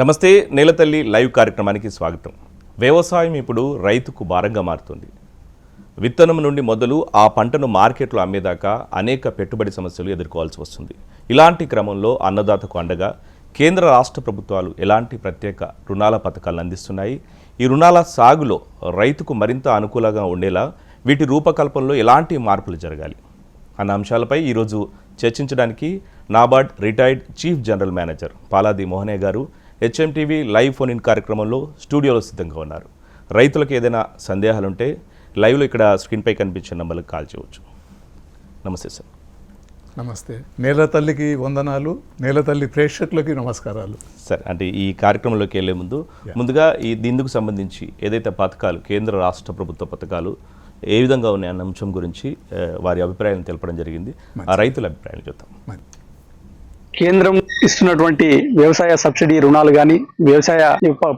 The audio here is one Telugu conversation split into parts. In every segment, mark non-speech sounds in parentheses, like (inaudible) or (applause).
నమస్తే నేలతల్లి లైవ్ కార్యక్రమానికి స్వాగతం. వ్యవసాయం ఇప్పుడు రైతుకు భారంగా మారుతుంది. విత్తనం నుండి మొదలు ఆ పంటను మార్కెట్లో అమ్మేదాకా అనేక పెట్టుబడి సమస్యలు ఎదుర్కోవాల్సి వస్తుంది. ఇలాంటి క్రమంలో అన్నదాతకు అండగా కేంద్ర రాష్ట్ర ప్రభుత్వాలు ఎలాంటి ప్రత్యేక రుణాల పథకాలను అందిస్తున్నాయి? ఈ రుణాల సాగులో రైతుకు మరింత అనుకూలంగా ఉండేలా వీటి రూపకల్పనలో ఎలాంటి మార్పులు జరగాలి? అన్న అంశాలపై ఈరోజు చర్చించడానికి NABARD retired chief general manager Paladi మోహనే గారు హెచ్ఎంటీవీ లైవ్ ఫోన్ ఇన్ కార్యక్రమంలో స్టూడియోలో సిద్ధంగా ఉన్నారు. రైతులకు ఏదైనా సందేహాలుంటే లైవ్లో ఇక్కడ స్క్రీన్పై కనిపించే నంబర్లకు కాల్ చేయవచ్చు. నమస్తే సార్. నమస్తే. నేల తల్లికి వందనాలు. నేల తల్లి ప్రేక్షకులకి నమస్కారాలు. సార్ అంటే ఈ కార్యక్రమంలోకి వెళ్ళే ముందు ముందుగా ఈ దీనికి సంబంధించి ఏదైతే పథకాలు కేంద్ర రాష్ట్ర ప్రభుత్వ పథకాలు ఏ విధంగా ఉన్నాయి అన్న అంశం గురించి వారి అభిప్రాయాలను తెలపడం జరిగింది. ఆ రైతుల అభిప్రాయాలు చూద్దాం. కేంద్రం ఇస్తున్నటువంటి వ్యవసాయ సబ్సిడీ రుణాలు కానీ వ్యవసాయ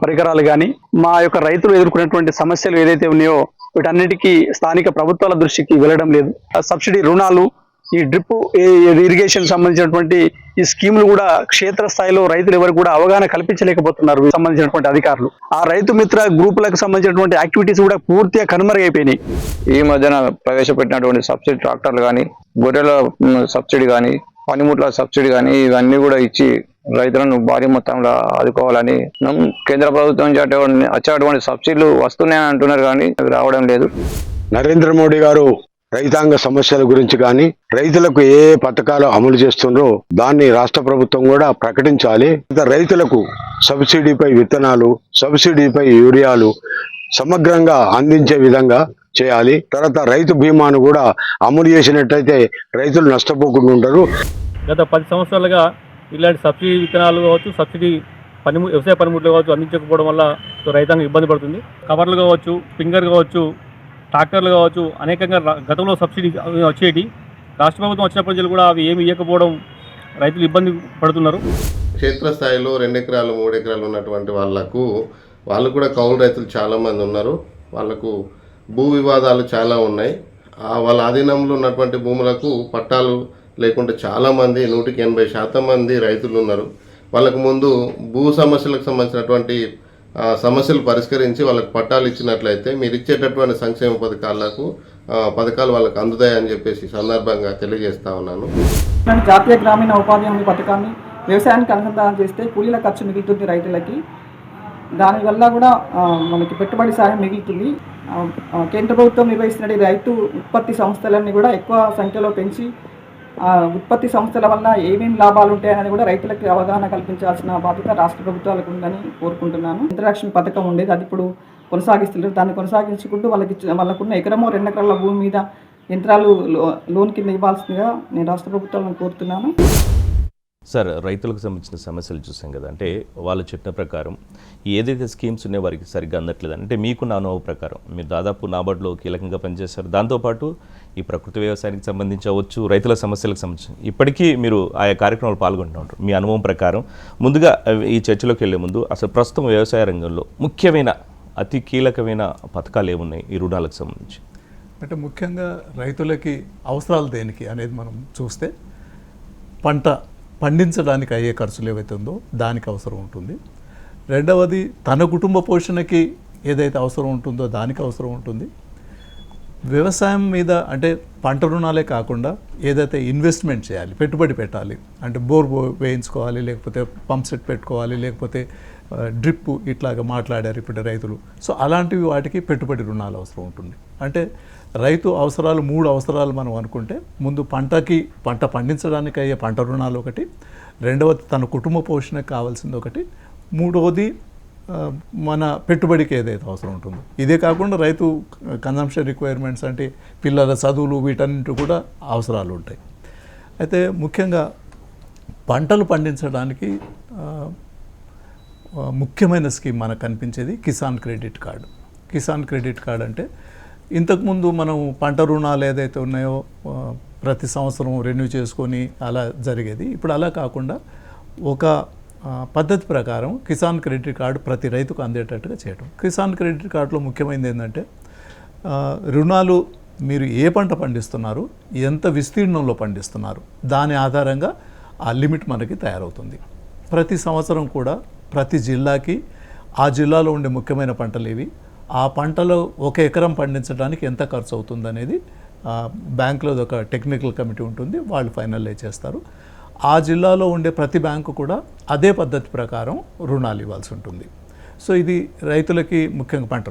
పరికరాలు కానీ మా యొక్క రైతులు ఎదుర్కొనేటువంటి సమస్యలు ఏదైతే ఉన్నాయో వీటన్నిటికీ స్థానిక ప్రభుత్వాల దృష్టికి వెళ్ళడం లేదు. ఆ సబ్సిడీ రుణాలు ఈ డ్రిప్ ఇరిగేషన్ సంబంధించినటువంటి ఈ స్కీములు కూడా క్షేత్ర స్థాయిలో రైతులు ఎవరు కూడా అవగాహన కల్పించలేకపోతున్నారు సంబంధించినటువంటి అధికారులు. ఆ రైతు మిత్ర గ్రూపులకు సంబంధించినటువంటి యాక్టివిటీస్ కూడా పూర్తిగా కనుమరుగైపోయినాయి. ఈ మధ్యన ప్రవేశపెట్టినటువంటి సబ్సిడీ ట్రాక్టర్లు కానీ గొర్రెల సబ్సిడీ కానీ పనిముట్ల సబ్సిడీ కానీ ఇవన్నీ కూడా ఇచ్చి రైతులను భారీ మొత్తంలో ఆదుకోవాలని మనం కేంద్ర ప్రభుత్వం నుంచి వచ్చేటువంటి సబ్సిడీలు వస్తున్నాయని అంటున్నారు కానీ అవి రావడం లేదు. నరేంద్ర మోడీ గారు రైతాంగ సమస్యల గురించి కానీ రైతులకు ఏ పథకాలు అమలు చేస్తుండ్రో దాన్ని రాష్ట్ర ప్రభుత్వం కూడా ప్రకటించాలి. రైతులకు సబ్సిడీపై విత్తనాలు సబ్సిడీపై యూరియాలు సమగ్రంగా అందించే విధంగా చేయాలి. తర్వాత రైతు బీమాను కూడా అమలు చేసినట్టయితే రైతులు నష్టపోకుండా ఉంటారు. గత పది సంవత్సరాలుగా ఇలాంటి సబ్సిడీ విత్తనాలు కావచ్చు సబ్సిడీ పనిము వ్యవసాయ పనిముట్లు కావచ్చు అందించకపోవడం వల్ల రైతాంగం ఇబ్బంది పడుతుంది. కవర్లు కావచ్చు ఫింగర్ కావచ్చు ట్రాక్టర్లు కావచ్చు అనేకంగా గతంలో సబ్సిడీ వచ్చేటి రాష్ట్ర ప్రభుత్వం వచ్చినప్పటి నుంచి కూడా అవి ఏమి ఇవ్వకపోవడం రైతులు ఇబ్బంది పడుతున్నారు. క్షేత్రస్థాయిలో రెండు ఎకరాలు మూడు ఎకరాలు ఉన్నటువంటి వాళ్ళకు వాళ్ళు కూడా కౌలు రైతులు చాలామంది ఉన్నారు. వాళ్ళకు భూ వివాదాలు చాలా ఉన్నాయి. వాళ్ళ ఆధీనంలో ఉన్నటువంటి భూములకు పట్టాలు లేకుంటే చాలామంది నూటికి ఎనభై శాతం మంది రైతులు ఉన్నారు. వాళ్ళకు ముందు భూ సమస్యలకు సంబంధించినటువంటి సమస్యలు పరిష్కరించి వాళ్ళకి పట్టాలు ఇచ్చినట్లయితే మీరు ఇచ్చేటటువంటి సంక్షేమ పథకాలకు పథకాలు వాళ్ళకి అందుతాయని చెప్పేసి సందర్భంగా తెలియజేస్తా ఉన్నాను. జాతీయ గ్రామీణ ఉపాధి హామీ పథకాన్ని వ్యవసాయానికి అనుసంధానం చేస్తే కూలీల ఖర్చు మిగులుతుంది రైతులకి. దానివల్ల కూడా మనకి పెట్టుబడి సాయం మిగులుతుంది. కేంద్ర ప్రభుత్వం నిర్వహిస్తున్న రైతు ఉత్పత్తి సంస్థలన్నీ కూడా ఎక్కువ సంఖ్యలో పెంచి ఉత్పత్తి సంస్థల వల్ల ఏమేమి లాభాలు ఉంటాయని కూడా రైతులకు అవగాహన కల్పించాల్సిన బాధ్యత రాష్ట్ర ప్రభుత్వాలకు ఉందని కోరుకుంటున్నాను. యంత్రరక్షణ పథకం ఉండేది. అది ఇప్పుడు కొనసాగిస్తున్నారు. దాన్ని కొనసాగించుకుంటూ వాళ్ళకి వాళ్ళకున్న ఎకరమో రెండు ఎకరాల భూమి మీద యంత్రాలు లో- లోన్ కింద ఇవ్వాల్సిందిగా నేను రాష్ట్ర ప్రభుత్వాలను కోరుతున్నాను. సార్ రైతులకు సంబంధించిన సమస్యలు చూసాం కదా అంటే వాళ్ళు చెప్పిన ప్రకారం ఏదైతే స్కీమ్స్ ఉన్నాయో వారికి సరిగ్గా అందట్లేదు అంటే మీకున్న అనుభవం ప్రకారం మీరు దాదాపు నాబార్డులో కీలకంగా పనిచేశారు దాంతోపాటు ఈ ప్రకృతి వ్యవసాయానికి సంబంధించి రైతుల సమస్యలకు సంబంధించి ఇప్పటికీ మీరు ఆయా కార్యక్రమాలు పాల్గొంటూ ఉంటారు మీ అనుభవం ప్రకారం. ముందుగా ఈ చర్చలోకి వెళ్ళే ముందు అసలు ప్రస్తుతం వ్యవసాయ రంగంలో ముఖ్యమైన అతి కీలకమైన పథకాలు ఏమున్నాయి ఈ రుణాలకు సంబంధించి? అంటే ముఖ్యంగా రైతులకి అవసరాలు దేనికి అనేది మనం చూస్తే పంట పండించడానికి అయ్యే ఖర్చులు ఏవైతే ఉందో దానికి అవసరం ఉంటుంది. రెండవది తన కుటుంబ పోషణకి ఏదైతే అవసరం ఉంటుందో దానికి అవసరం ఉంటుంది. వ్యవసాయం మీద అంటే పంట రుణాలే కాకుండా ఏదైతే ఇన్వెస్ట్మెంట్ చేయాలి పెట్టుబడి పెట్టాలి అంటే బోర్ వేయించుకోవాలి లేకపోతే పంప్ సెట్ పెట్టుకోవాలి లేకపోతే డ్రిప్ ఇట్లాగా మాట్లాడారు ఇప్పుడు రైతులు. సో అలాంటివి వాటికి పెట్టుబడి రుణాలు అవసరం ఉంటుంది. అంటే రైతు అవసరాలు మూడు అవసరాలు మనం అనుకుంటే ముందు పంటకి పంట పండించడానికి అయ్యే పంట రుణాలు ఒకటి రెండవది తన కుటుంబ పోషణకు కావాల్సింది ఒకటి మూడవది మన పెట్టుబడికి ఏదైతే అవసరం ఉంటుందో. ఇదే కాకుండా రైతు కన్జంప్షన్ రిక్వైర్మెంట్స్ అంటే పిల్లల చదువులు వీటన్నింటి కూడా అవసరాలు ఉంటాయి. అయితే ముఖ్యంగా పంటలు పండించడానికి ముఖ్యమైన స్కీమ్ మనకు కనిపించేది Kisan credit card. Kisan credit card అంటే ఇంతకుముందు మనం పంట రుణాలు ఏదైతే ఉన్నాయో ప్రతి సంవత్సరం రెన్యూ చేసుకొని అలా జరిగేది. ఇప్పుడు అలా కాకుండా ఒక పద్ధతి ప్రకారం కిసాన్ క్రెడిట్ కార్డు ప్రతి రైతుకు అందేటట్టుగా చేయడం కిసాన్ క్రెడిట్ కార్డులో ముఖ్యమైనది ఏంటంటే రుణాలు మీరు ఏ పంట పండిస్తున్నారు ఎంత విస్తీర్ణంలో పండిస్తున్నారు దాని ఆధారంగా ఆ లిమిట్ మనకి తయారవుతుంది. ప్రతి సంవత్సరం కూడా ప్రతి జిల్లాకి ఆ జిల్లాలో ఉండే ముఖ్యమైన పంటలు ఏవి? ఆ పంటలో ఒక ఎకరం పండించడానికి ఎంత ఖర్చు అవుతుంది అనేది బ్యాంకులో ఒక టెక్నికల్ కమిటీ ఉంటుంది వాళ్ళు ఫైనలైజ్ చేస్తారు. ఆ జిల్లాలో ఉండే ప్రతి బ్యాంకు కూడా అదే పద్ధతి ప్రకారం రుణాలు ఇవ్వాల్సి ఉంటుంది. సో ఇది రైతులకి ముఖ్యంగా పంట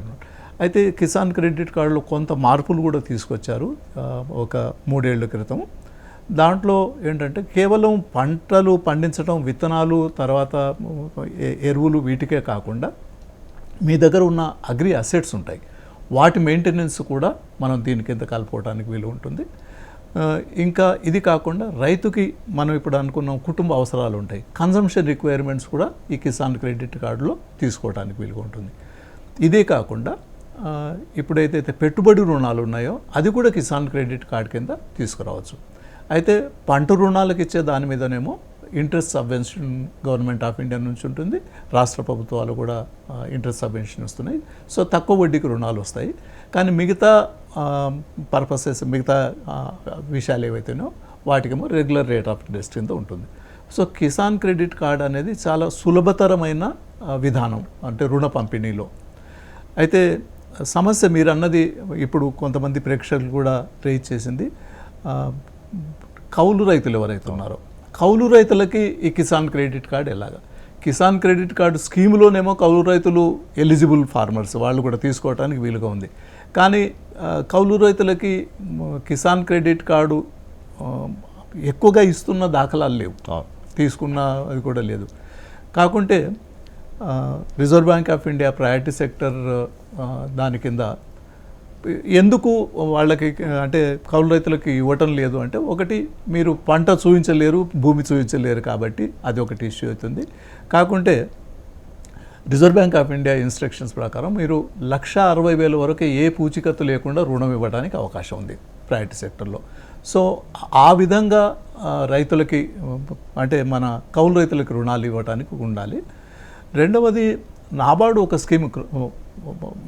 అయితే కిసాన్ క్రెడిట్ కార్డులో కొంత మార్పులు కూడా తీసుకొచ్చారు ఒక మూడేళ్ళ క్రితం. దాంట్లో ఏంటంటే కేవలం పంటలు పండించడం విత్తనాలు తర్వాత ఎ- ఎరువులు వీటికే కాకుండా మీ దగ్గర ఉన్న అగ్రి అసెట్స్ ఉంటాయి. వాటి మెయింటెనెన్స్ కూడా మనం దీని కింద కలుపుకోవడానికి వీలు ఉంటుంది. ఇంకా ఇది కాకుండా రైతుకి మనం ఇప్పుడు అనుకున్నాం కుటుంబ అవసరాలు ఉంటాయి. కన్జంప్షన్ రిక్వైర్మెంట్స్ కూడా ఈ కిసాన్ క్రెడిట్ కార్డులో తీసుకోవడానికి వీలుగా ఉంటుంది. ఇదే కాకుండా ఇప్పుడైతే పెట్టుబడి రుణాలు ఉన్నాయో అది కూడా కిసాన్ క్రెడిట్ కార్డ్ కింద తీసుకురావచ్చు. అయితే పంట రుణాలకు ఇచ్చే దాని మీదనేమో interest subvention government of India నుంచి ఉంటుంది. రాష్ట్ర ప్రభుత్వాలు కూడా ఇంట్రెస్ట్ సబ్వెన్షన్ ఇస్తున్నాయి సో తక్కువ వడ్డీకి రుణాలు వస్తాయి. కానీ మిగతా పర్పసెస్ మిగతా విషయాలు ఏవైతేనో వాటికేమో రెగ్యులర్ రేట్ ఆఫ్ ఇంట్రెస్ట్ కింద ఉంటుంది. సో కిసాన్ క్రెడిట్ కార్డ్ అనేది చాలా సులభతరమైన విధానం అంటే రుణ పంపిణీలో. అయితే సమస్య మీరు అన్నది ఇప్పుడు కొంతమంది ప్రేక్షకులు కూడా రేజ్ చేసింది. కౌలు రైతులు ఎవరైతే ఉన్నారో కౌలు రైతులకి ఈ కిసాన్ క్రెడిట్ కార్డ్ ఎలాగా? కిసాన్ క్రెడిట్ కార్డు స్కీమ్లోనేమో కౌలు రైతులు ఎలిజిబుల్ ఫార్మర్స్ వాళ్ళు కూడా తీసుకోవడానికి వీలుగా ఉంది. కానీ కౌలు రైతులకి కిసాన్ క్రెడిట్ కార్డు ఎక్కువగా ఇస్తున్న దాఖలాలు లేవు. తీసుకున్న అది కూడా లేదు. కాకుంటే Reserve Bank of India priority sector దాని కింద ఎందుకు వాళ్ళకి అంటే కౌలు రైతులకి ఇవ్వటం లేదు అంటే ఒకటి మీరు పంట చూపించలేరు భూమి చూపించలేరు కాబట్టి అది ఒకటి ఇష్యూ అవుతుంది. కాకుంటే Reserve Bank of India instructions ప్రకారం మీరు లక్ష అరవై వేల వరకు ఏ పూచికత్తు లేకుండా రుణం ఇవ్వడానికి అవకాశం ఉంది ప్రైవేట్ సెక్టర్లో సో ఆ విధంగా రైతులకి అంటే మన కౌలు రైతులకి రుణాలు ఇవ్వడానికి ఉండాలి. రెండవది నాబార్డు ఒక స్కీమ్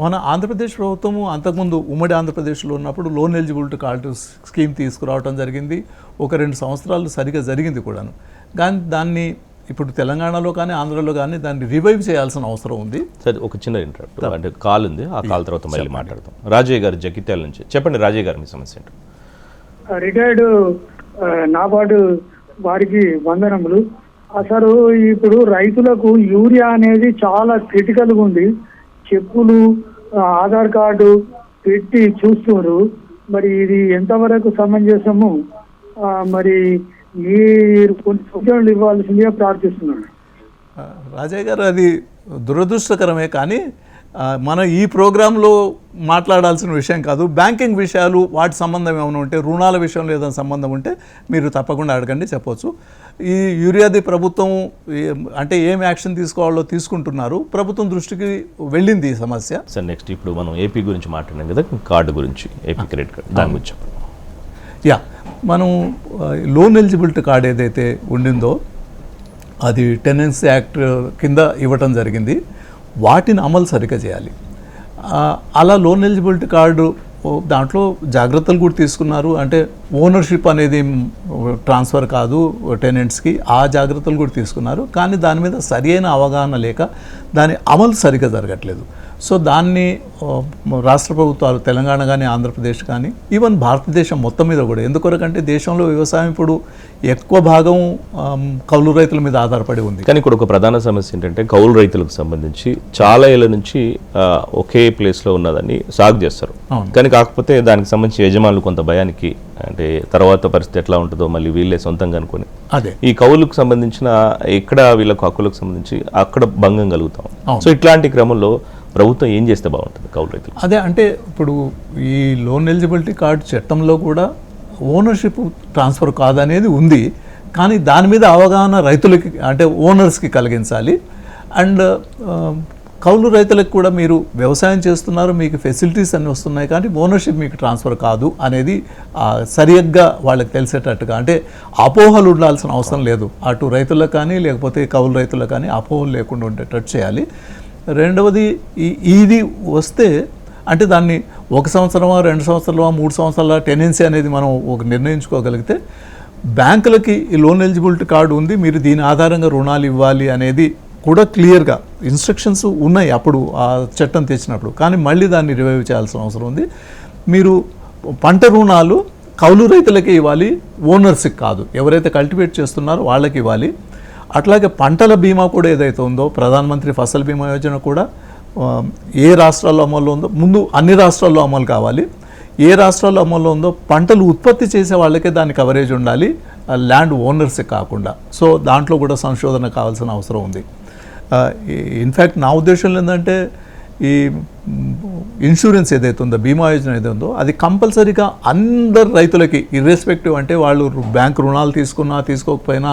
మన ఆంధ్రప్రదేశ్ ప్రభుత్వము అంతకుముందు ఉమ్మడి ఆంధ్రప్రదేశ్లో ఉన్నప్పుడు లోన్ ఎలిజిబిలిటీ కార్డు స్కీమ్ తీసుకురావడం జరిగింది. ఒక రెండు సంవత్సరాలు సరిగా జరిగింది కూడాను. కానీ దాన్ని ఇప్పుడు తెలంగాణలో కానీ ఆంధ్రలో కానీ దాన్ని రివైవ్ చేయాల్సిన అవసరం ఉంది. సరే ఒక చిన్న ఇంటరప్ట్. అంటే కాల్ ఉంది ఆ కాల్ తర్వాత మళ్ళీ మాట్లాడతాం. రాజయ్య గారు జగిత్యాల నుంచి. చెప్పండి రాజయ్య గారు మీ సమస్య ఏంటో. రిటైర్డ్ నాబార్డు వారికి వందనములు. అసలు ఇప్పుడు రైతులకు యూరియా అనేది చాలా క్రిటికల్గా ఉంది. చెప్పులు ఆధార్ కార్డు పెట్టి చూస్తున్నారు. మరి ఇది ఎంతవరకు సమంజసము? మరి మీరు కొన్ని సూచనలు ఇవ్వాల్సిందిగా ప్రార్థిస్తున్నాను. రాజయ్య గారు అది దురదృష్టకరమే కానీ మనం ఈ ప్రోగ్రాంలో మాట్లాడాల్సిన విషయం కాదు. బ్యాంకింగ్ విషయాలు వాటి సంబంధం ఏమైనా ఉంటే రుణాల విషయంలో ఏదైనా సంబంధం ఉంటే మీరు తప్పకుండా అడగండి చెప్పవచ్చు ఈ యూరియాది ప్రభుత్వం అంటే ఏం యాక్షన్ తీసుకోవాలో తీసుకుంటున్నారు. ప్రభుత్వం దృష్టికి వెళ్ళింది ఈ సమస్య. సార్ నెక్స్ట్ ఇప్పుడు మనం ఏపీ గురించి మాట్లాడినాం కదా కార్డు గురించి ఏపీ క్రెడిట్ కార్డు దాని గురించి చెప్పండి. యా మనం లోన్ ఎలిజిబిలిటీ కార్డ్ ఏదైతే ఉండిందో అది టెనెన్సీ యాక్ట్ కింద ఇవ్వటం జరిగింది. వాటిని అమలు సరిగ్గా చేయాలి. అలా లోన్ ఎలిజిబిలిటీ కార్డు దాంట్లో జాగ్రత్తలు కూడా తీసుకున్నారు. అంటే ఓనర్షిప్ అనేది ట్రాన్స్ఫర్ కాదు టెనెంట్స్కి. ఆ జాగ్రత్తలు కూడా తీసుకున్నారు. కానీ దాని మీద సరి అయిన అవగాహన లేక దాని అమలు సరిగ్గా జరగట్లేదు. సో దాన్ని రాష్ట్ర ప్రభుత్వాలు తెలంగాణ కానీ ఆంధ్రప్రదేశ్ కానీ ఈవెన్ భారతదేశం మొత్తం మీద కూడా ఎందుకొరకంటే దేశంలో వ్యవసాయం ఇప్పుడు ఎక్కువ భాగం కౌలు రైతుల మీద ఆధారపడి ఉంది. కానీ ఇక్కడ ఒక ప్రధాన సమస్య ఏంటంటే కౌలు రైతులకు సంబంధించి చాలా ఏళ్ళ నుంచి ఒకే ప్లేస్లో ఉన్నదాన్ని సాగు చేస్తారు. కానీ కాకపోతే దానికి సంబంధించి యజమానులు కొంత భయానికి అంటే తర్వాత పరిస్థితి ఎట్లా ఉంటుందో మళ్ళీ వీళ్ళే సొంతంగా అనుకొని. అదే. ఈ కౌలుకు సంబంధించిన ఎక్కడ వీళ్ళకు హక్కులకు సంబంధించి అక్కడ భంగం కలుగుతాం. సో ఇట్లాంటి క్రమంలో ప్రభుత్వం ఏం చేస్తే బాగుంటుంది కౌలు రైతులు అదే అంటే ఇప్పుడు ఈ లోన్ ఎలిజిబిలిటీ కార్డు చట్టంలో కూడా ఓనర్షిప్ ట్రాన్స్ఫర్ కాదనేది ఉంది. కానీ దాని మీద అవగాహన రైతులకి అంటే ఓనర్స్కి కలిగించాలి. అండ్ కౌలు రైతులకు కూడా మీరు వ్యవసాయం చేస్తున్నారు మీకు ఫెసిలిటీస్ అన్నీ వస్తున్నాయి కానీ ఓనర్షిప్ మీకు ట్రాన్స్ఫర్ కాదు అనేది సరిగ్గా వాళ్ళకి తెలిసేటట్టుగా. అంటే అపోహలు ఉండాల్సిన అవసరం లేదు. అటు రైతులకు కానీ లేకపోతే కౌలు రైతులకు కానీ అపోహలు లేకుండా ఉండేటట్టు చేయాలి. రెండవది ఈ ఇది వస్తే అంటే దాన్ని ఒక సంవత్సరమా రెండు సంవత్సరాలమా మూడు సంవత్సరాల టెనెన్సీ అనేది మనం ఒక నిర్ణయించుకోగలిగితే బ్యాంకులకి ఈ లోన్ ఎలిజిబిలిటీ కార్డు ఉంది మీరు దీని ఆధారంగా రుణాలు ఇవ్వాలి అనేది కూడా క్లియర్గా ఇన్స్ట్రక్షన్స్ ఉన్నాయి అప్పుడు ఆ చట్టం తెచ్చినప్పుడు. కానీ మళ్ళీ దాన్ని రివైవ్ చేయాల్సిన అవసరం ఉంది. మీరు పంట రుణాలు కౌలు రైతులకే ఇవ్వాలి ఓనర్స్కి కాదు. ఎవరైతే కల్టివేట్ చేస్తున్నారో వాళ్ళకి ఇవ్వాలి. అట్లాగే పంటల బీమా కూడా ఏదైతే ఉందో ప్రధానమంత్రి ఫసల్ బీమా యోజన కూడా ఏ రాష్ట్రాల్లో అమల్లో ఉందో ముందు అన్ని రాష్ట్రాల్లో అమలు కావాలి. ఏ రాష్ట్రాల్లో అమల్లో ఉందో పంటలు ఉత్పత్తి చేసే వాళ్ళకే దాని కవరేజ్ ఉండాలి. ల్యాండ్ ఓనర్స్ కాకుండా. సో దాంట్లో కూడా సంశోధన కావాల్సిన అవసరం ఉంది. ఇన్ఫ్యాక్ట్ నా ఉద్దేశంలో ఏంటంటే ఈ ఇన్సూరెన్స్ ఏదైతే ఉందో బీమా యోజన ఏదైతే ఉందో అది కంపల్సరీగా అందరు రైతులకి ఇర్రెస్పెక్టివ్ అంటే వాళ్ళు బ్యాంక్ రుణాలు తీసుకున్నా తీసుకోకపోయినా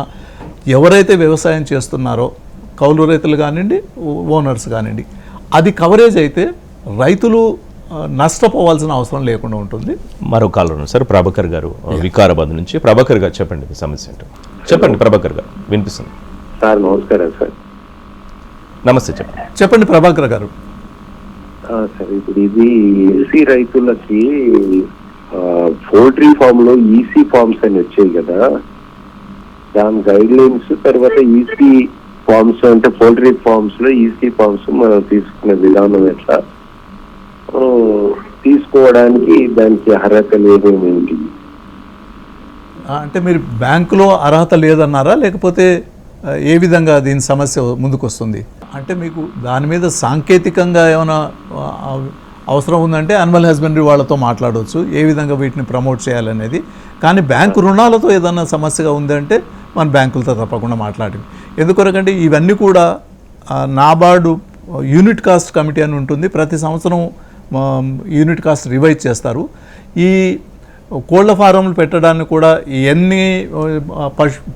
ఎవరైతే వ్యవసాయం చేస్తున్నారో కౌలు రైతులు కానివ్వండి ఓనర్స్ కానివ్వండి అది కవరేజ్ అయితే రైతులు నష్టపోవాల్సిన అవసరం లేకుండా ఉంటుంది. మరో ఉన్నారు సార్ ప్రభాకర్ గారు వికారాబాద్ నుంచి. ప్రభాకర్ గారు చెప్పండి మీ సమస్య ఏంటో. చెప్పండి ప్రభాకర్ గారు వినిపిస్తుంది. సార్ నమస్కారం సార్. నమస్తే చెప్పండి. చెప్పండి ప్రభాకర్ గారు. ఆ, సార్ ఇప్పుడు ఇది ఎస్సీ రైతులకి పోల్ట్రీ ఫామ్లో ఈసీ ఫార్మ్స్ అని వచ్చాయి కదా. దాని గైడ్ లైన్స్ తర్వాత ఈసీ ఫార్మ్స్ అంటే పోల్ట్రీ ఫార్మ్స్లో ఈసీ ఫార్మ్స్ మనం తీసుకునే విధానం ఎట్లా? తీసుకోవడానికి దానికి ఏంటి ఆ, అంటే మీరు బ్యాంకులో అర్హత లేదన్నారా? లేకపోతే ఏ విధంగా దీని సమస్య ముందుకు వస్తుంది అంటే మీకు దాని మీద సాంకేతికంగా ఏమైనా అవసరం ఉందంటే అనిమల్ హస్బెండరీ వాళ్ళతో మాట్లాడవచ్చు ఏ విధంగా వీటిని ప్రమోట్ చేయాలనేది. కానీ బ్యాంకు రుణాలతో ఏదైనా సమస్యగా ఉందంటే మన బ్యాంకులతో తప్పకుండా మాట్లాడి ఎందుకొరకంటే ఇవన్నీ కూడా నాబార్డు యూనిట్ కాస్ట్ కమిటీ అని ఉంటుంది. ప్రతి సంవత్సరం యూనిట్ కాస్ట్ రివైజ్ చేస్తారు. ఈ కోళ్ళ ఫారంలు పెట్టడానికి కూడా ఎన్ని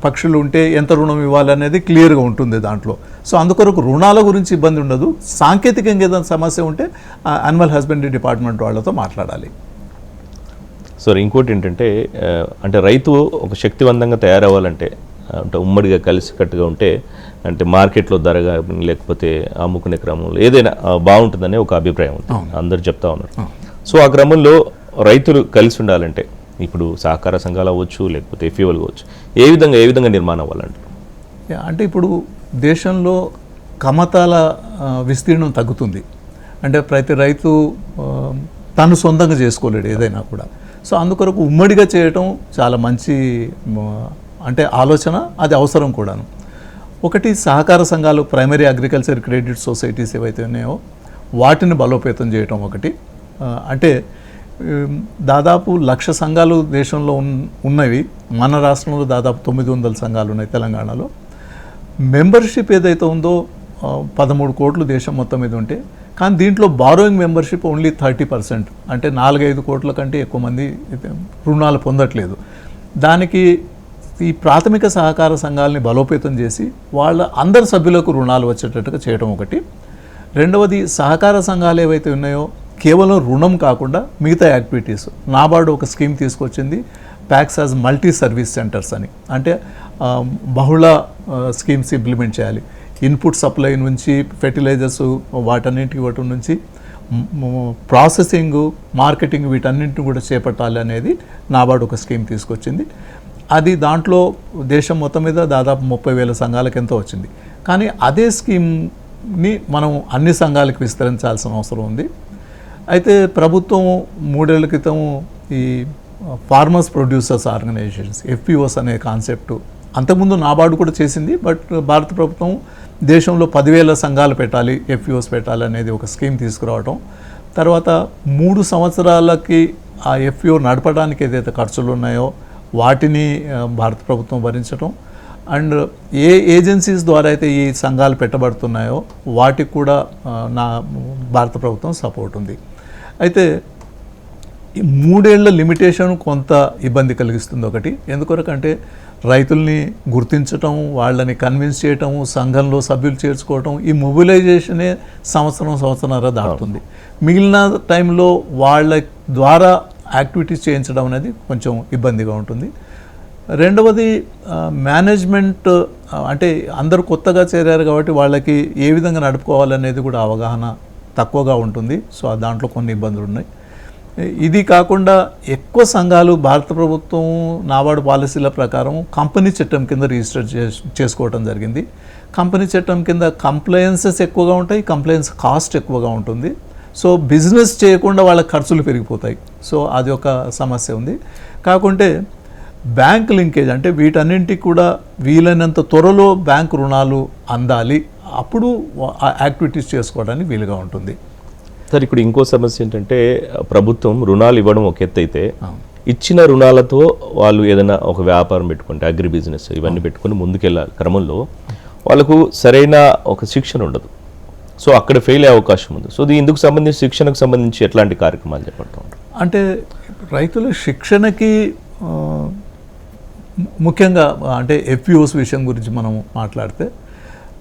పక్షులు ఉంటే ఎంత రుణం ఇవ్వాలనేది క్లియర్గా ఉంటుంది దాంట్లో. సో అందుకొరకు రుణాల గురించి ఇబ్బంది ఉండదు. సాంకేతికంగా ఏదైనా సమస్య ఉంటే అనిమల్ హస్బెండరీ డిపార్ట్మెంట్ వాళ్ళతో మాట్లాడాలి. సో ఇంకోటి ఏంటంటే అంటే రైతు ఒక శక్తివంతంగా తయారవ్వాలంటే అంటే ఉమ్మడిగా కలిసికట్టుగా ఉంటే అంటే మార్కెట్లో ధర కానీ లేకపోతే అమ్ముకునే క్రమంలో ఏదైనా బాగుంటుందనే ఒక అభిప్రాయం ఉంది. అందరు చెప్తా ఉన్నారు. సో ఆ క్రమంలో రైతులు కలిసి ఉండాలంటే ఇప్పుడు సహకార సంఘాలు అవ్వచ్చు లేకపోతే ఎఫ్యూవల్ కావచ్చు ఏ విధంగా ఏ విధంగా నిర్మాణం అవ్వాలంటే? అంటే ఇప్పుడు దేశంలో కమతాల విస్తీర్ణం తగ్గుతుంది. అంటే ప్రతి రైతు తను సొంతంగా చేసుకోలేడు ఏదైనా కూడా. సో అందుకొరకు ఉమ్మడిగా చేయటం చాలా మంచి అంటే ఆలోచన అది అవసరం కూడాను. ఒకటి సహకార సంఘాలు ప్రైమరీ అగ్రికల్చర్ క్రెడిట్ సొసైటీస్ ఏవైతే ఉన్నాయో వాటిని బలోపేతం చేయటం ఒకటి. అంటే దాదాపు లక్ష సంఘాలు దేశంలో ఉన్- ఉన్నవి. మన రాష్ట్రంలో దాదాపు తొమ్మిది వందల సంఘాలు ఉన్నాయి తెలంగాణలో. మెంబర్షిప్ ఏదైతే ఉందో పదమూడు కోట్లు దేశం మొత్తం మీద ఉంటే కానీ దీంట్లో borrowing membership only thirty percent. అంటే నాలుగైదు కోట్ల కంటే ఎక్కువ మంది రుణాలు పొందట్లేదు. దానికి ఈ ప్రాథమిక సహకార సంఘాలని బలోపేతం చేసి వాళ్ళ అందరి సభ్యులకు రుణాలు వచ్చేటట్టుగా చేయడం ఒకటి. రెండవది సహకార సంఘాలు ఏవైతే ఉన్నాయో కేవలం రుణం కాకుండా మిగతా యాక్టివిటీస్. నాబార్డు ఒక స్కీమ్ తీసుకొచ్చింది PACS as multi service centres అని. అంటే బహుళ స్కీమ్స్ ఇంప్లిమెంట్ చేయాలి. ఇన్పుట్ సప్లై నుంచి ఫెర్టిలైజర్స్ వాటన్నింటి వాటి నుంచి ప్రాసెసింగ్ మార్కెటింగ్ వీటన్నింటిని కూడా చేపట్టాలి అనేది నాబార్డు ఒక స్కీమ్ తీసుకొచ్చింది. అది దాంట్లో దేశం మొత్తం మీద దాదాపు ముప్పై వేల సంఘాలకు ఎంతో వచ్చింది. కానీ అదే స్కీమ్ని మనం అన్ని సంఘాలకు విస్తరించాల్సిన అవసరం ఉంది. అయితే ప్రభుత్వం మూడేళ్ళ క్రితం ఈ ఫార్మర్స్ ప్రొడ్యూసర్స్ ఆర్గనైజేషన్స్ ఎఫ్పిఓస్ అనే కాన్సెప్ట్ అంతకుముందు నాబార్డు కూడా చేసింది బట్ భారత ప్రభుత్వం దేశంలో పదివేల సంఘాలు పెట్టాలి ఎఫ్పిఓస్ పెట్టాలి అనేది ఒక స్కీమ్ తీసుకురావడం తర్వాత మూడు సంవత్సరాలకి ఆ ఎఫ్పిఓ నడపడానికి ఏదైతే ఖర్చులు ఉన్నాయో వాటిని భారత ప్రభుత్వం భరించడం అండ్ ఏ ఏజెన్సీస్ ద్వారా అయితే ఈ సంఘాలు పెట్టబడుతున్నాయో వాటికి కూడా నా భారత ప్రభుత్వం సపోర్ట్ ఉంది. అయితే ఈ మూడేళ్ళ లిమిటేషన్ కొంత ఇబ్బంది కలిగిస్తుంది ఒకటి. ఎందుకొరకంటే రైతుల్ని గుర్తించటం వాళ్ళని కన్విన్స్ చేయటం సంఘంలో సభ్యులు చేర్చుకోవటం ఈ మొబిలైజేషనే సంవత్సరం సంవత్సరాల దాటుతుంది. మిగిలిన టైంలో వాళ్ళ ద్వారా యాక్టివిటీస్ చేయించడం అనేది కొంచెం ఇబ్బందిగా ఉంటుంది. రెండవది మేనేజ్మెంట్ అంటే అందరూ కొత్తగా చేరారు కాబట్టి వాళ్ళకి ఏ విధంగా నడుపుకోవాలనేది కూడా అవగాహన తక్కువగా ఉంటుంది. సో దాంట్లో కొన్ని ఇబ్బందులు ఉన్నాయి. ఇది కాకుండా ఎక్కువ సంఘాలు భారత ప్రభుత్వం నాబార్డు పాలసీల ప్రకారం కంపెనీ చట్టం కింద రిజిస్టర్ చే చేసుకోవటం జరిగింది. కంపెనీ చట్టం కింద కంప్లయన్సెస్ ఎక్కువగా ఉంటాయి కంప్లయన్స్ కాస్ట్ ఎక్కువగా ఉంటుంది. సో బిజినెస్ చేయకుండా వాళ్ళ ఖర్చులు పెరిగిపోతాయి. సో అది ఒక సమస్య ఉంది. కాకుంటే బ్యాంక్ లింకేజ్ అంటే వీటన్నింటికి కూడా వీలైనంత త్వరలో బ్యాంక్ రుణాలు అందాలి. అప్పుడు ఆ యాక్టివిటీస్ చేసుకోవడానికి వీలుగా ఉంటుంది. సార్ ఇక్కడ ఇంకో సమస్య ఏంటంటే ప్రభుత్వం రుణాలు ఇవ్వడం ఒక ఎత్తు అయితే ఇచ్చిన రుణాలతో వాళ్ళు ఏదైనా ఒక వ్యాపారం పెట్టుకుంటే అగ్రి బిజినెస్ ఇవన్నీ పెట్టుకుని ముందుకెళ్ళాలి క్రమంలో వాళ్ళకు సరైన ఒక శిక్షణ ఉండదు. సో అక్కడ ఫెయిల్ అయ్యే అవకాశం ఉంది. సో ఇది ఇందుకు సంబంధించి శిక్షణకు సంబంధించి ఎట్లాంటి కార్యక్రమాలు చేపడుతూ? ఉంటారు అంటే రైతుల శిక్షణకి ముఖ్యంగా అంటే ఎఫ్పిఓస్ విషయం గురించి మనం మాట్లాడితే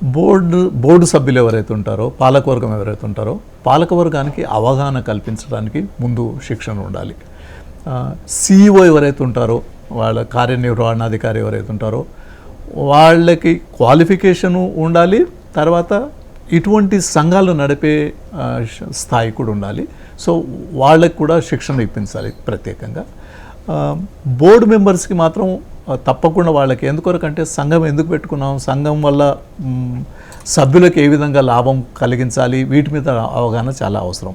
బోర్డు బోర్డు సభ్యులు ఎవరైతే ఉంటారో పాలకవర్గం ఎవరైతే ఉంటారో పాలకవర్గానికి అవగాహన కల్పించడానికి ముందు శిక్షణ ఉండాలి. సిఇఓ ఎవరైతే ఉంటారో వాళ్ళ కార్యనిర్వహణాధికారి ఎవరైతే ఉంటారో వాళ్ళకి క్వాలిఫికేషను ఉండాలి తర్వాత ఇటువంటి సంఘాలు నడిపే స్థాయి కూడా ఉండాలి. సో వాళ్ళకి కూడా శిక్షణ ఇప్పించాలి ప్రత్యేకంగా. బోర్డు మెంబర్స్కి మాత్రం తప్పకుండా వాళ్ళకి. ఎందుకొరకంటే సంఘం ఎందుకు పెట్టుకున్నాం? సంఘం వల్ల సభ్యులకు ఏ విధంగా లాభం కలిగించాలి? వీటి మీద అవగాహన చాలా అవసరం.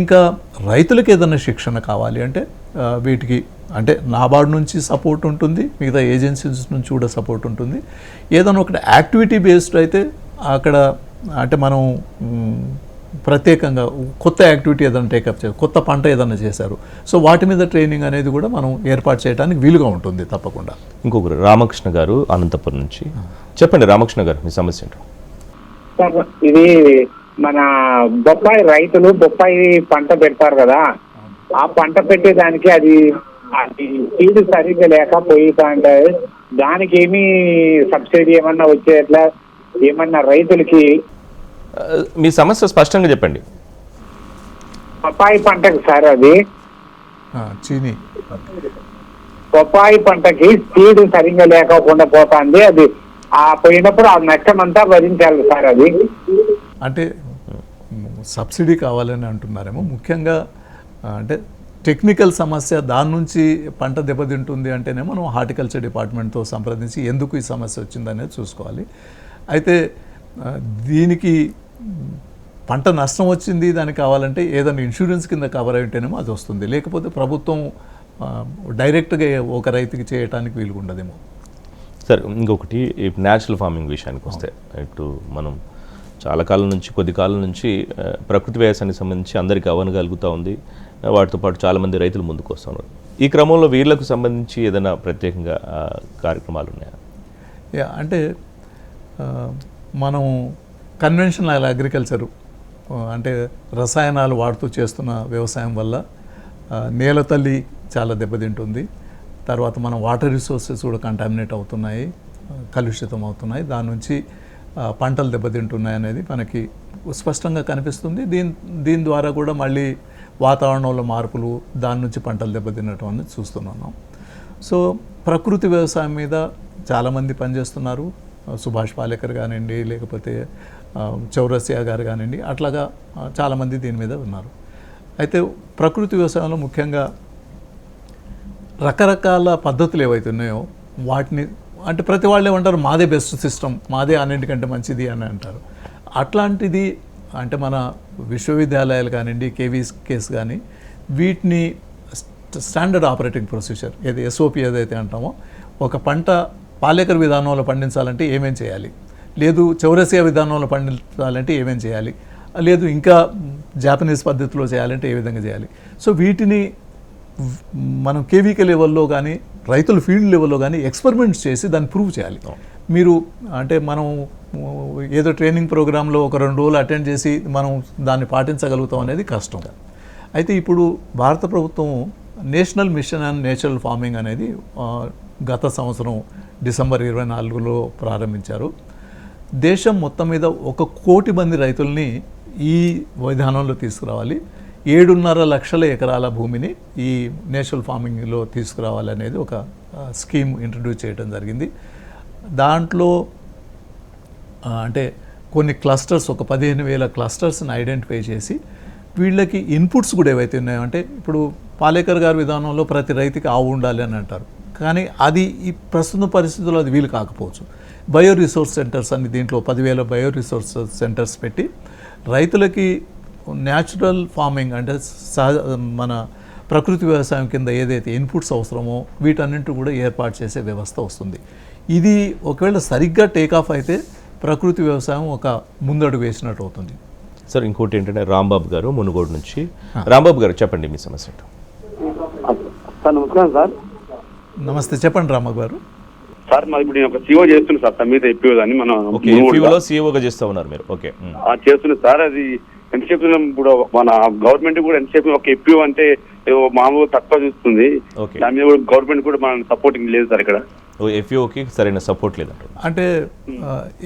ఇంకా రైతులకు ఏదైనా శిక్షణ కావాలి అంటే వీటికి అంటే నాబార్డ్ నుంచి సపోర్ట్ ఉంటుంది మిగతా ఏజెన్సీస్ నుంచి కూడా సపోర్ట్ ఉంటుంది. ఏదైనా ఒకటి యాక్టివిటీ బేస్డ్ అయితే అక్కడ అంటే మనం ప్రత్యేకంగా కొత్త యాక్టివిటీ ఏదైనా టేకప్ చేశారు కొత్త పంట ఏదైనా చేశారు. సో వాటి మీద ట్రైనింగ్ అనేది కూడా మనం ఏర్పాటు చేయడానికి వీలుగా ఉంటుంది తప్పకుండా. ఇంకొకరు రామకృష్ణ గారు అనంతపురం నుంచి. చెప్పండి రామకృష్ణ గారు మీ సమస్య ఏంటో. సార్, ఇది మన బొప్పాయి రైతులు బొప్పాయి పంట పెడతారు కదా ఆ పంట పెట్టేదానికి అది అది సీడ్ సరిగ్గా లేక పోయితా అంటే దానికి ఏమి సబ్సిడీ ఏమన్నా వచ్చేట్లా ఏమన్నా రైతులకి మీ సమస్య స్పష్టంగా చెప్పండి. బొప్పాయి పంటకు సార్ అది. ఆ, చీనీ. బొప్పాయి పంటకి సీడ్ సరిగ్గా లేకపోకుండా పోతుంది. అది ఆ పోయినప్పుడు ఆ నష్టం అంతా భరించాలి సార్ అది. అంటే సబ్సిడీ కావాలని అంటున్నారేమో. ముఖ్యంగా అంటే టెక్నికల్ సమస్య దాని నుంచి పంట దెబ్బతింటుంది అంటేనే మనం హార్టికల్చర్ డిపార్ట్మెంట్తో సంప్రదించి ఎందుకు ఈ సమస్య వచ్చిందనేది చూసుకోవాలి. అయితే దీనికి పంట నష్టం వచ్చింది దానికి కావాలంటే ఏదైనా ఇన్సూరెన్స్ కింద కవర్ అయి ఉంటేనేమో అది వస్తుంది. లేకపోతే ప్రభుత్వం డైరెక్ట్గా ఒక రైతుకి చేయటానికి వీలుగా ఉండదేమో సరే ఇంకొకటి న్యాచురల్ ఫార్మింగ్ విషయానికి వస్తే ఇటు మనం చాలా కాలం నుంచి కొద్ది కాలం నుంచి ప్రకృతి వ్యవసాయానికి సంబంధించి అందరికీ అవగాహన కలుగుతూ ఉంది. వాటితో పాటు చాలామంది రైతులు ముందుకు వస్తున్నారు. ఈ క్రమంలో వీళ్ళకు సంబంధించి ఏదైనా ప్రత్యేకంగా కార్యక్రమాలు ఉన్నాయా? అంటే మనం కన్వెన్షనల్ అగ్రికల్చరు అంటే రసాయనాలు వాడుతూ చేస్తున్న వ్యవసాయం వల్ల నేల తల్లి చాలా దెబ్బతింటుంది. తర్వాత మనం వాటర్ రిసోర్సెస్ కూడా కంటామినేట్ అవుతున్నాయి కలుషితం అవుతున్నాయి. దాని నుంచి పంటలు దెబ్బతింటున్నాయి అనేది మనకి స్పష్టంగా కనిపిస్తుంది. దీని దీని ద్వారా కూడా మళ్ళీ వాతావరణంలో మార్పులు దాని నుంచి పంటలు దెబ్బతినటం అనేది చూస్తున్నాం సో ప్రకృతి వ్యవసాయం మీద చాలామంది పనిచేస్తున్నారు. సుభాష్ పాలేకర్ కానివ్వండి లేకపోతే చౌరసియా గారు కానివ్వండి అట్లాగా చాలామంది దీని మీద ఉన్నారు. అయితే ప్రకృతి వ్యవసాయంలో ముఖ్యంగా రకరకాల పద్ధతులు ఏవైతే ఉన్నాయో వాటిని అంటే ప్రతి వాళ్ళు ఏమంటారు మాదే బెస్ట్ సిస్టమ్ మాదే అన్నింటికంటే మంచిది అని అంటారు. అట్లాంటిది అంటే మన విశ్వవిద్యాలయాలు కానివ్వండి కేవీస్ కేస్ కానీ వీటిని స్టాండర్డ్ ఆపరేటింగ్ ప్రొసీజర్ ఏది ఎస్ఓపి ఏదైతే అంటామో ఒక పంట పాలేకర్ విధానంలో పండించాలంటే ఏమేం చేయాలి? లేదు చౌరసియా విధానంలో పండించాలంటే ఏమేం చేయాలి? లేదు ఇంకా జాపనీస్ పద్ధతిలో చేయాలంటే ఏ విధంగా చేయాలి? సో వీటిని మనం కేవీకే లెవెల్లో కానీ రైతుల ఫీల్డ్ లెవెల్లో కానీ ఎక్స్పెరిమెంట్స్ చేసి దాన్ని ప్రూవ్ చేయాలి. మీరు అంటే మనం ఏదో ట్రైనింగ్ ప్రోగ్రాంలో ఒక రెండు రోజులు అటెండ్ చేసి మనం దాన్ని పాటించగలుగుతాం అనేది కష్టం. అయితే ఇప్పుడు భారత ప్రభుత్వం National Mission and Natural Farming అనేది గత సంవత్సరం డిసెంబర్ ఇరవై నాలుగులో ప్రారంభించారు. దేశం మొత్తం మీద ఒక కోటి మంది రైతుల్ని ఈ విధానంలో తీసుకురావాలి. ఏడున్నర లక్షల ఎకరాల భూమిని ఈ నేషనల్ ఫార్మింగ్లో తీసుకురావాలి అనేది ఒక స్కీమ్ ఇంట్రడ్యూస్ చేయడం జరిగింది. దాంట్లో అంటే కొన్ని క్లస్టర్స్ ఒక పదిహేను వేల క్లస్టర్స్ని ఐడెంటిఫై చేసి వీళ్ళకి ఇన్పుట్స్ కూడా ఏవైతే ఉన్నాయో అంటే ఇప్పుడు పాలేకర్ గారి విధానంలో ప్రతి రైతుకి ఆవు ఉండాలి అని అంటారు. కానీ అది ఈ ప్రస్తుత పరిస్థితుల్లో అది వీలు కాకపోవచ్చు. బయో రిసోర్స్ సెంటర్స్ అని దీంట్లో పదివేల బయో రిసోర్స్ సెంటర్స్ పెట్టి రైతులకి న్యాచురల్ ఫార్మింగ్ అంటే సహజ మన ప్రకృతి వ్యవసాయం కింద ఏదైతే ఇన్పుట్స్ అవసరమో వీటన్నింటి కూడా ఏర్పాటు చేసే వ్యవస్థ వస్తుంది. ఇది ఒకవేళ సరిగ్గా టేక్ ఆఫ్ అయితే ప్రకృతి వ్యవసాయం ఒక ముందడుగు వేసినట్టు అవుతుంది. సార్ ఇంకోటి ఏంటంటే రాంబాబు గారు మునుగోడు నుంచి. రాంబాబు గారు చెప్పండి మీ సమస్య. సార్ నమస్కారం సార్. నమస్తే చెప్పండి రామ గారు. సార్ మరి ఇప్పుడు నేను ఒక సీఓ చేస్తున్నా సార్ తమ్మిద ఎప్పిఓ అని మనం సీఈఓగా చేస్తూ ఉన్నారు మీరు. Okay um. ఆ, చేస్తున్నా సార్ అది ఎంతసేపు ఇప్పుడు మన గవర్నమెంట్ కూడా ఎంతసేపు ఒక ఎప్పిఓ అంటే మామూలు తక్కువ చూస్తుంది. ఓకే. దాని మీద కూడా గవర్నమెంట్ కూడా మన సపోర్టింగ్ లేదు సార్ ఇక్కడ. ఓ ఎఫ్యూకి సరైన సపోర్ట్ లేదంటారు అంటే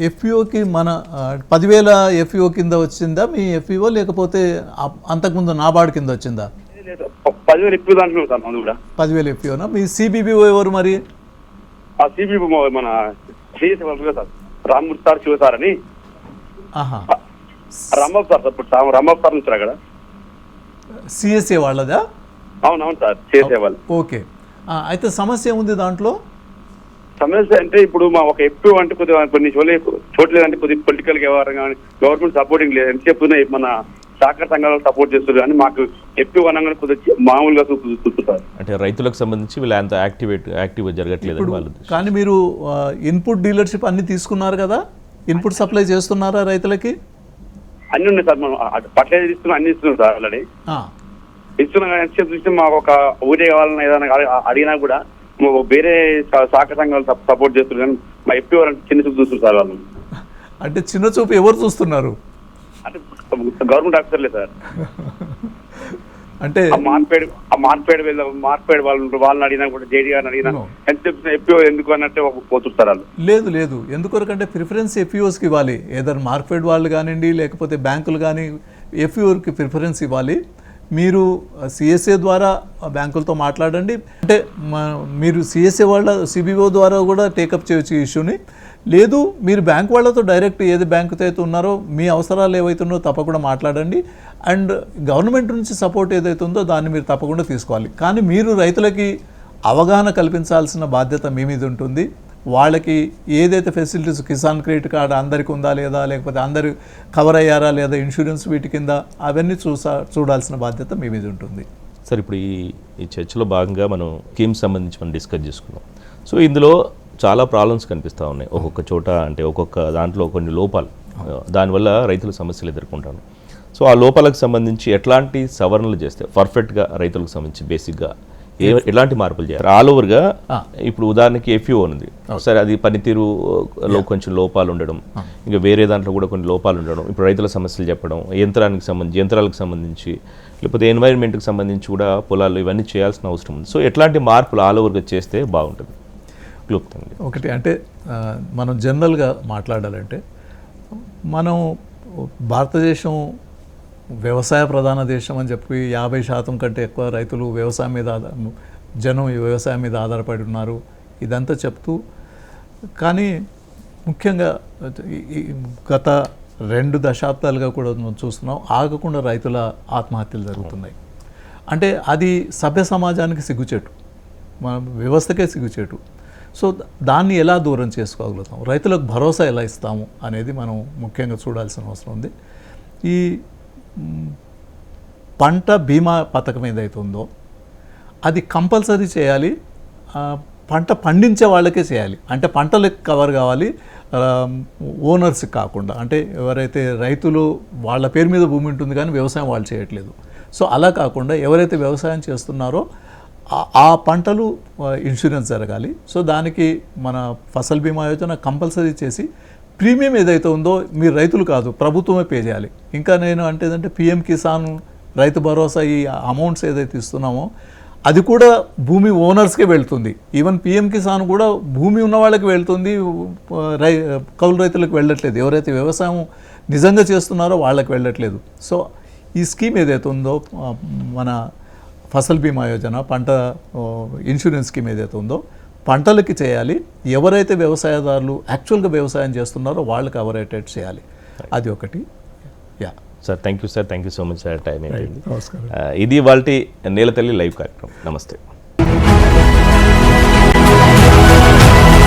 ఎఫ్ఈఓకి మన ఆ, పదివేల ఎఫ్ఈఓ కింద వచ్చిందా? మీ ఎఫ్ఈఓ లేకపోతే అంతకుముందు నాబార్డు కింద వచ్చిందా? పదివేలు మనం కూడా. పదివేల ఎఫ్ఈఓనా మీ సిబిబిఓ ఎవరు మరి? ఆ సిబి మన సిఎస్ వాళ్ళు sir Rammurthy sir Shiva sir అని రాంబాబు సార్ ఇప్పుడు సార్ రాంబాబు సార్ నుంచి అక్కడ. సిఎస్ఏ వాళ్ళదా? అవునవును సార్ చేసేవాళ్ళు ఓకే. ఆ, అయితే సమస్య ఏముంది దాంట్లో? సమస్య అంటే ఇప్పుడు మా ఒక ఎప్పుడు అంటే కొద్దిగా కొన్ని చోట్ల చోట్ల అంటే కొద్దిగా పొలిటికల్ వ్యవహారం కానీ గవర్నమెంట్ సపోర్టింగ్ లేదు. ఎంతసేపు మన సహకార సంఘాలు సపోర్ట్ చేస్తారు కానీ మాకు ఎప్పుడు అనగానే కొద్దిగా మామూలుగా చూస్తారు అంటే రైతులకు సంబంధించి వీళ్ళు అంత యాక్టివేట్ యాక్టివ్గా జరగట్లేదని వాళ్ళు కానీ మీరు ఇన్పుట్ డీలర్షిప్ అన్ని తీసుకున్నారు కదా? ఇన్పుట్ సప్లై చేస్తున్నారా రైతులకి? అన్ని ఉన్నాయి సార్ మనం పట్ల ఇస్తున్నాం అన్ని ఇస్తున్నాం సార్ ఆల్రెడీ ఆ, ఇస్తున్నాం కానీ ఎంతసేపు చూస్తే మాకు ఒక ఊరే కావాలని ఏదైనా అడి- అడిగినా కూడా వేరే సహ- సహకార సంఘాలు సప్- సపోర్ట్ చేస్తారు కానీ మా ఎప్పుడు అంటే చిన్న చూపు చూస్తారు సార్ వాళ్ళు. అంటే చిన్న చూపు ఎవరు చూస్తున్నారు? అంటే గవర్నమెంట్ ఆఫీసర్లే సార్. (laughs) అంటే మార్పేడు ఆ మార్పేడు వెళ్ళ మార్పేడు వాళ్ళు. వాళ్ళని అడిగినా కూడా జేడీ గారిని అడిగినా. ఎంత చెప్పినా ఎప్పుడు ఎందుకు అన్నట్టే ఒక పోతుంటారు వాళ్ళు. లేదు లేదు. ఎందుకొరకంటే ప్రిఫరెన్స్ ఎఫ్ఈఓస్కి ఇవ్వాలి. ఏదైనా మార్కెట్ వాళ్ళు కానివ్వండి లేకపోతే బ్యాంకులు కానీ ఎఫ్ఈఓకి ప్రిఫరెన్స్ ఇవ్వాలి. మీరు సిఎస్ఏ ద్వారా బ్యాంకులతో మాట్లాడండి. అంటే మీరు సిఎస్ఏ వాళ్ళ సిబిఓ ద్వారా కూడా టేకప్ చేయొచ్చు ఈ ఇష్యూని. లేదు మీరు బ్యాంక్ వాళ్ళతో డైరెక్ట్ ఏది బ్యాంకుతో అయితే ఉన్నారో మీ అవసరాలు ఏవైతే తప్పకుండా మాట్లాడండి. అండ్ గవర్నమెంట్ నుంచి సపోర్ట్ ఏదైతే ఉందో దాన్ని మీరు తప్పకుండా తీసుకోవాలి. కానీ మీరు రైతులకి అవగాహన కల్పించాల్సిన బాధ్యత మీ మీద ఉంటుంది. వాళ్ళకి ఏదైతే ఫెసిలిటీస్ కిసాన్ క్రెడిట్ కార్డ్ అందరికి ఉందా లేదా లేకపోతే అందరు కవర్ అయ్యారా లేదా ఇన్సూరెన్స్ వీటి కింద అవన్నీ చూసా చూడాల్సిన బాధ్యత మీ మీద ఉంటుంది. సార్ ఇప్పుడు ఈ ఈ చర్చలో భాగంగా మనం స్కీమ్ సంబంధించి మనం డిస్కస్ చేసుకున్నాం. సో ఇందులో చాలా ప్రాబ్లమ్స్ కనిపిస్తూ ఉన్నాయి. ఒక్కొక్క చోట అంటే ఒక్కొక్క దాంట్లో కొన్ని లోపాలు. దానివల్ల రైతులు సమస్యలు ఎదుర్కొంటారు. సో ఆ లోపాలకు సంబంధించి ఎట్లాంటి సవరణలు చేస్తే పర్ఫెక్ట్గా రైతులకు సంబంధించి బేసిక్గా ఏ ఎలాంటి మార్పులు చేయాలి? ఆల్ ఓవర్గా ఇప్పుడు ఉదాహరణకి ఎఫ్యూ ఉంది. సరే అది పనితీరులో కొంచెం లోపాలు ఉండడం. ఇంకా వేరే దాంట్లో కూడా కొన్ని లోపాలు ఉండడం. ఇప్పుడు రైతుల సమస్యలు చెప్పడం యంత్రానికి సంబంధించి యంత్రాలకు సంబంధించి లేకపోతే ఎన్వైరన్మెంట్కి సంబంధించి కూడా పొలాలు ఇవన్నీ చేయాల్సిన అవసరం ఉంది. సో ఎట్లాంటి మార్పులు ఆల్ ఓవర్గా చేస్తే బాగుంటుంది? క్లుప్తంగా. ఒకటి అంటే మనం జనరల్గా మాట్లాడాలంటే మనం భారతదేశం వ్యవసాయ ప్రధాన దేశం అని చెప్పి యాభై శాతం కంటే ఎక్కువ రైతులు వ్యవసాయం మీద జనం ఈ వ్యవసాయం మీద ఆధారపడి ఉన్నారు. ఇదంతా చెప్తూ కానీ ముఖ్యంగా గత రెండు దశాబ్దాలుగా కూడా మనం చూస్తున్నాం ఆగకుండా రైతుల ఆత్మహత్యలు జరుగుతున్నాయి. అంటే అది సభ్య సమాజానికి సిగ్గుచేటు. మన వ్యవస్థకే సిగ్గుచేటు. సో దాన్ని ఎలా దూరం చేసుకోగలుగుతాం? రైతులకు భరోసా ఎలా ఇస్తాము అనేది మనం ముఖ్యంగా చూడాల్సిన అవసరం ఉంది. ఈ పంట బీమా పథకం ఏదైతే ఉందో అది కంపల్సరీ చేయాలి. పంట పండించే వాళ్ళకే చేయాలి. అంటే పంటలకు కవర్ కావాలి. ఓనర్స్కి కాకుండా. అంటే ఎవరైతే రైతులు వాళ్ళ పేరు మీద భూమి ఉంటుంది కానీ వ్యవసాయం వాళ్ళు చేయట్లేదు. సో అలా కాకుండా ఎవరైతే వ్యవసాయం చేస్తున్నారో ఆ- పంటలు ఇన్సూరెన్స్ జరగాలి. సో దానికి మన ఫసల్ బీమా యోజన కంపల్సరీ చేసి ప్రీమియం ఏదైతే ఉందో మీరు రైతులు కాదు ప్రభుత్వమే పే చేయాలి. ఇంకా నేను అంటే ఏంటంటే పిఎం కిసాన్ రైతు భరోసా ఈ అమౌంట్స్ ఏదైతే ఇస్తున్నామో అది కూడా భూమి ఓనర్స్కే వెళ్తుంది. ఈవెన్ పిఎం కిసాన్ కూడా భూమి ఉన్న వాళ్ళకి వెళ్తుంది రై కౌలు రైతులకు వెళ్ళట్లేదు. ఎవరైతే వ్యవసాయం నిజంగా చేస్తున్నారో వాళ్ళకి వెళ్ళట్లేదు. సో ఈ స్కీమ్ ఏదైతే ఉందో మన ఫసల్ బీమా యోజన పంట ఇన్సూరెన్స్ స్కీమ్ ఏదైతే ఉందో పంటలకి చేయాలి. ఎవరైతే వ్యవసాయదారులు యాక్చువల్గా వ్యవసాయం చేస్తున్నారో వాళ్ళకి అవరేటెడ్ చేయాలి. అది ఒకటి. Yeah. Sir thank you sir. Thank you so much sir. Time అయిపోయింది. ఇది వాళ్ళ నేల తల్లి లైవ్ కార్యక్రమం. నమస్తే.